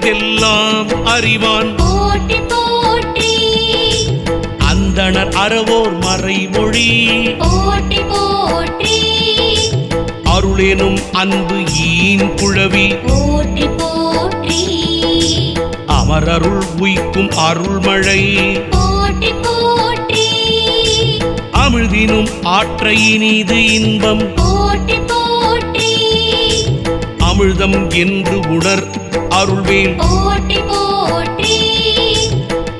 எல்லாம் அறிவான். அந்தணர் அறவோர் மறைமொழி. அருளெனும் அன்பு ஈன் குழவி. அமரருள் உய்க்கும் அருள்மழை. அமிழ்தினும் ஆற்றை இனிது இன்பம் அமிழ்தம் என்று உணர் போற்றி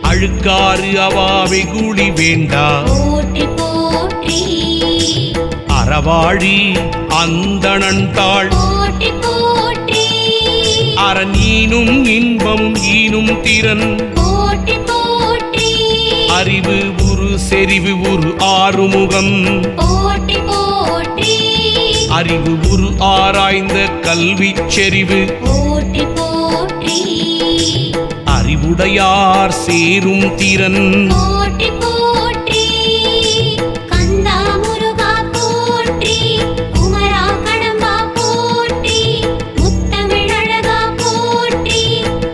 அழுக்காறு அவாவை கூலி வேண்டா. அறவாழி அந்தணன் போற்றி அறநீனும் இன்பம் ஈனும் திறன். அறிவு உரு செறிவு உரு ஆறுமுகம். அறிவு உரு ஆராய்ந்த கல்வி செறிவு.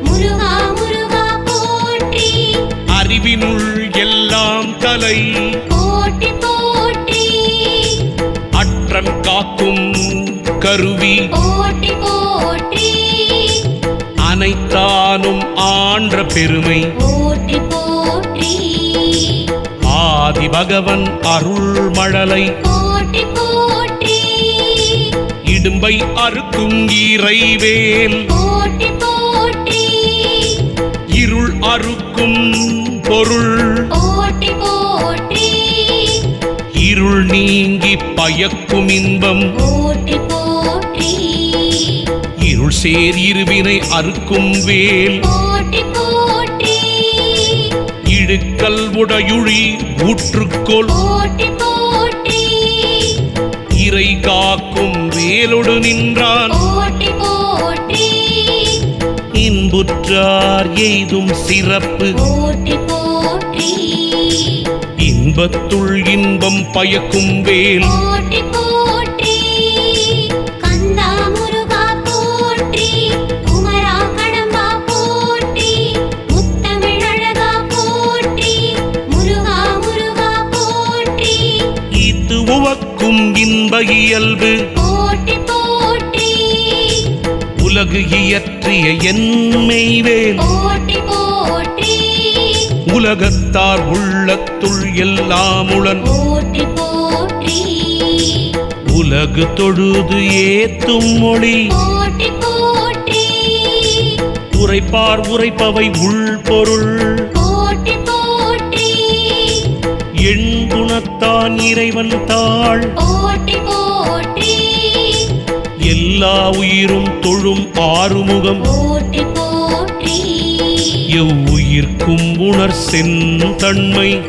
முருகா முருகா போற்றி. அறிவினுள் எல்லாம் தலை அற்றம் காக்கும் கருவி. போற்றி அனைத்தானும் ஆன்ற பெருமை. ஆதி பகவன் அருள் மழலை இடும்பை அறுக்கும் இறைவேல் இருள் அறுக்கும் பொருள். இருள் நீங்கி பயக்கும் இன்பம். இருள் சேர் இருவினை அறுக்கும் வேல். இடுக்கல் உடையுழி ஊற்றுக்கோள் இறை காக்கும் வேலொடு நின்றான். போற்றி போற்றி இன்புற்றார் எய்தும் சிறப்பு. இன்பத்துள் இன்பம் பயக்கும் வேல். இது உவக்கும் இன்ப இயல்பு உலகு இயற்றிய போற்றி உலகத்தார் உள்ளத்துள் போற்றி உலகு தொழுது ஏத்தும் மொழி. உரைப்பார் உரைப்பவை உள்பொருள். போற்றி குணத்தான் இறைவன் தாள். எல்லா உயிரும் தொழும் ஆறுமுகம். எவ்வுயிர்க்கும் உணர் செந்தன்மை.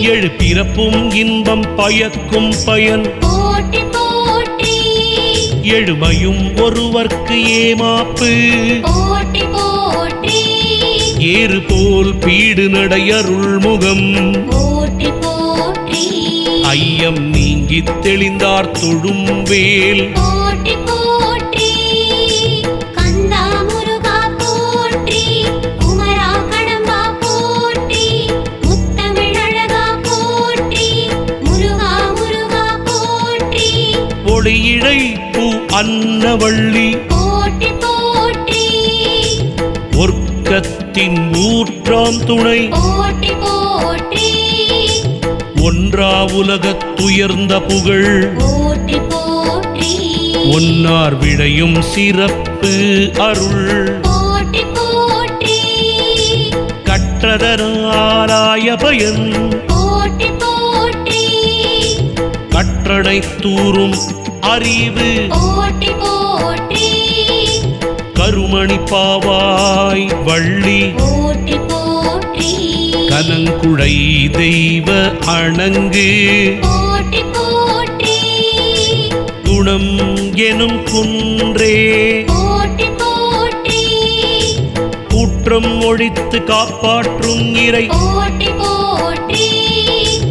எழு பிறப்பும் இன்பம் பயக்கும் பயன். எழுமையும் ஒருவர்க்கு ஏமாப்பு. ஏறு போல் பீடு நடையருள் முகம். ஐயம் நீங்கித் தெளிந்தார் தொழும் வேல். ஒன்றா உலகத்துயர்ந்த புகழ். ஒன்னார் விழையும் சிறப்பு அருள். கற்றதனாலாய பயன். கற்றடை தூறும் அறிவு. கருமணி பாவாய் வள்ளி. கலங்குழை தெய்வ அணங்கு. குணம் எனும் குன்றே. குற்றம் ஒழித்து காப்பாற்றும் இறை.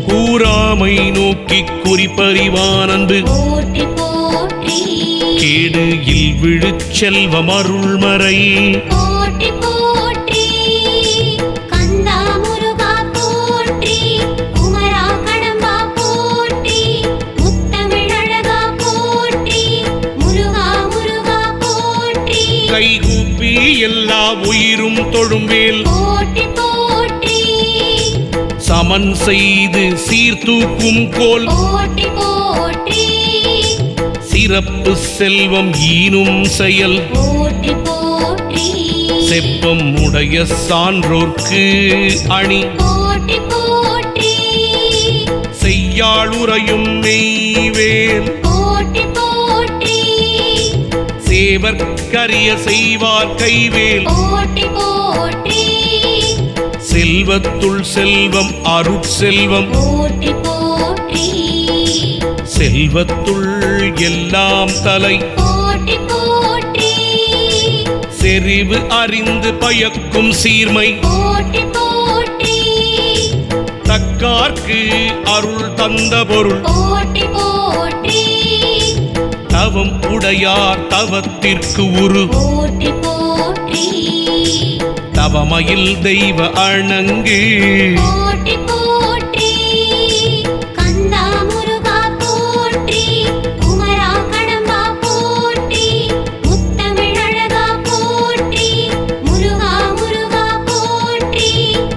கூறாமை நோக்கி குறிப்பறிவான் அன்பு போற்றி போற்றி. கேடு இல் விழுச் செல்வம் அருள்மறை. தொழும்பேல் சமன் செய்து சீர்தூக்கும் கோல் சிறப்பு செல்வம் ஈனும் செயல் செப்பம் உடைய சான்றோர்க்கு அணி செய்யாளுரையும் போற்றி சேவற்கரிய செய்வார் கைவேல் செல்வத்துள் செல்வம் அருட்செல்வம். செல்வத்துள் எல்லாம் தலை. செறிவு அறிந்து பயக்கும் சீர்மை. தக்கார்க்கு அருள் தந்த பொருள். தவம் உடையார் தவத்திற்கு உரு. போற்றி. போற்றி தவமயில் தெய்வ அணங்கு.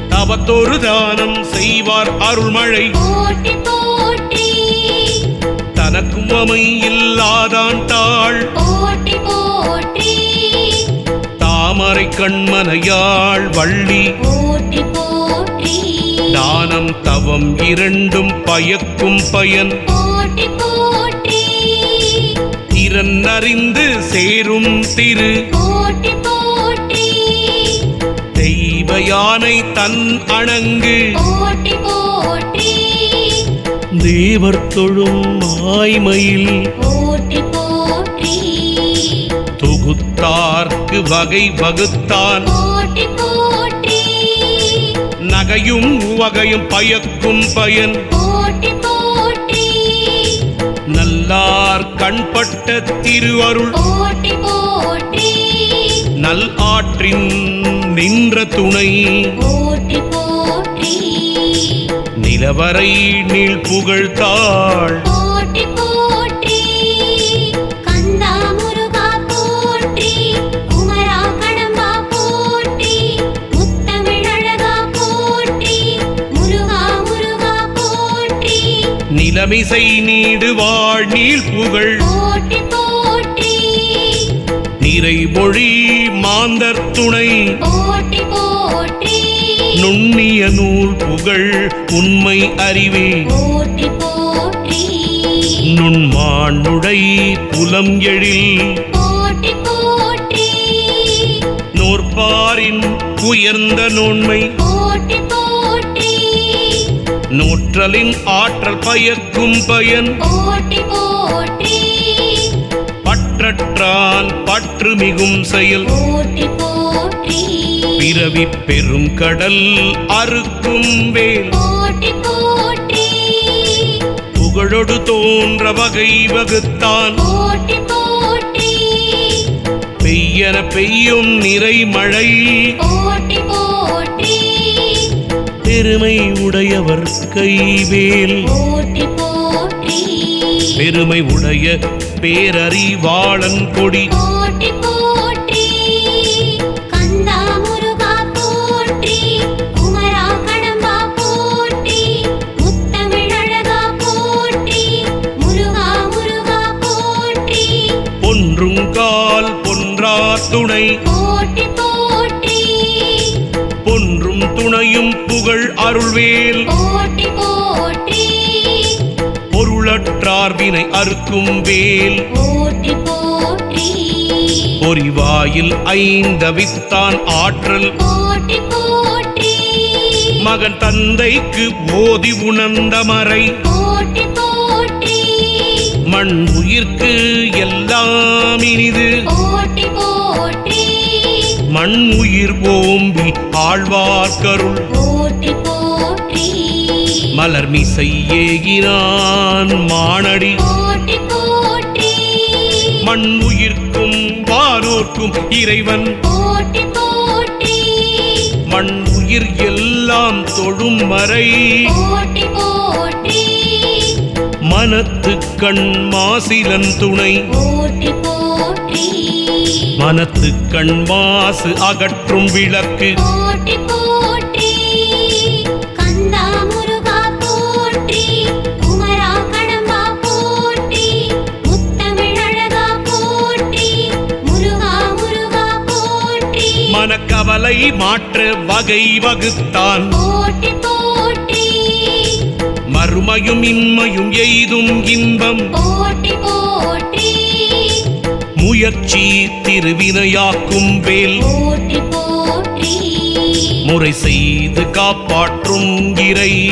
தவத்தொரு தானம் செய்வார் அருள்மழை. தனக்கும் அமை இல்லாதான் தாள் தாமரை கண்மனையாள் வள்ளி. தானம் தவம் இரண்டும் பயக்கும் பயன். திறன் அறிந்து சேரும் திரு. தெய்வ யானை தன் அணங்கு. தேவர் தொழும் மாய்மையில் தொகுத்தார்க்கு வகை வகுத்தான். நகையும் உவகையும் பயக்கும் பயன். நல்லார் கண்பட்ட திருவருள். நல் ஆற்றின் நின்ற துணை. நிலவரை நீள் புகழ்த்தாள். நிலமிசை நீடு வாழ் நீள் புகழ் நிறைமொழி மாந்தர் துணை. நுண்ணிய நூல் புகழ் உண்மை அறிவே. நுண்மானுடை புலம் எழில். நோற்பாரின் உயர்ந்த போற்றி நூற்றலின் ஆற்றல் பயக்கும் பயன் போற்றி போற்றி பற்றற்றான் பற்று மிகும் செயல். பிறவி பெரும் கடல் அறுக்கும் வேல். புகழொடு தோன்ற வகை வகுத்தான். பெய்யன பெய்யும் நிறை மழை. பெருமை உடையவர் கைவேல். பெருமை உடைய பேரறிவாளன் கொடி. போற்றி போற்றி கந்தா முருகா போற்றி துணையும் புகழ் அருள்வேல். பொருளற்றார் வினை அறுக்கும் வேல். பொறிவாயில் ஐந்தவித்தான் ஆற்றல். மகன் தந்தைக்கு போதி உணர்ந்த மறை. மண் உயிர்க்கு எல்லாம் இனிது. மண் உயிர் ஓம்பி ஆழ்வார்க்கருள் போற்றி போற்றி. மலர் மிசை ஏகினான் மானடி. மண் உயிர்க்கும் வானோர்க்கும் இறைவன். மண் உயிர் எல்லாம் தொழும் போற்றி மனத்து கண் மாசிலன் துணை. போற்றி போற்றி. மனத்து கண் மாசு அகற்றும் விளக்கு. மனக்கவலை மாற்ற வகை வகுத்தான். மறுமையும் இன்மையும் எய்தும் இன்பம். போற்றி போற்றி. முயற்சி திருவினையாக்கும் வேல். முறை செய்து காப்பாற்றும் இறை.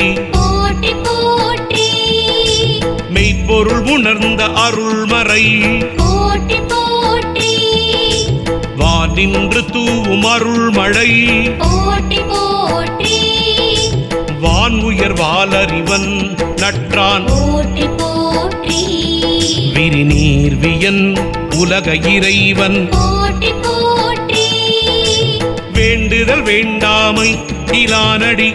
மெய்ப்பொருள் உணர்ந்த அருள்மறை. போற்றி வானின்று தூவும் அருள்மழை. வான் உயர் வாலறிவன் நற்றான். போற்றி போற்றி. விரிநீர் வியன் உலக இறைவன் வேண்டுதல் வேண்டாமை இலானடி.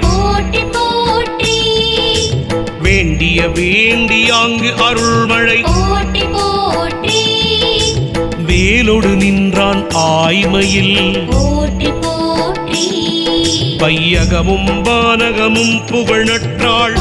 வேண்டிய வேண்டியாங்கு அருள்மழை. வேலொடு நின்றான் ஆய்மையில். பையகமும் வானகமும் புகழ் நற்றாள்.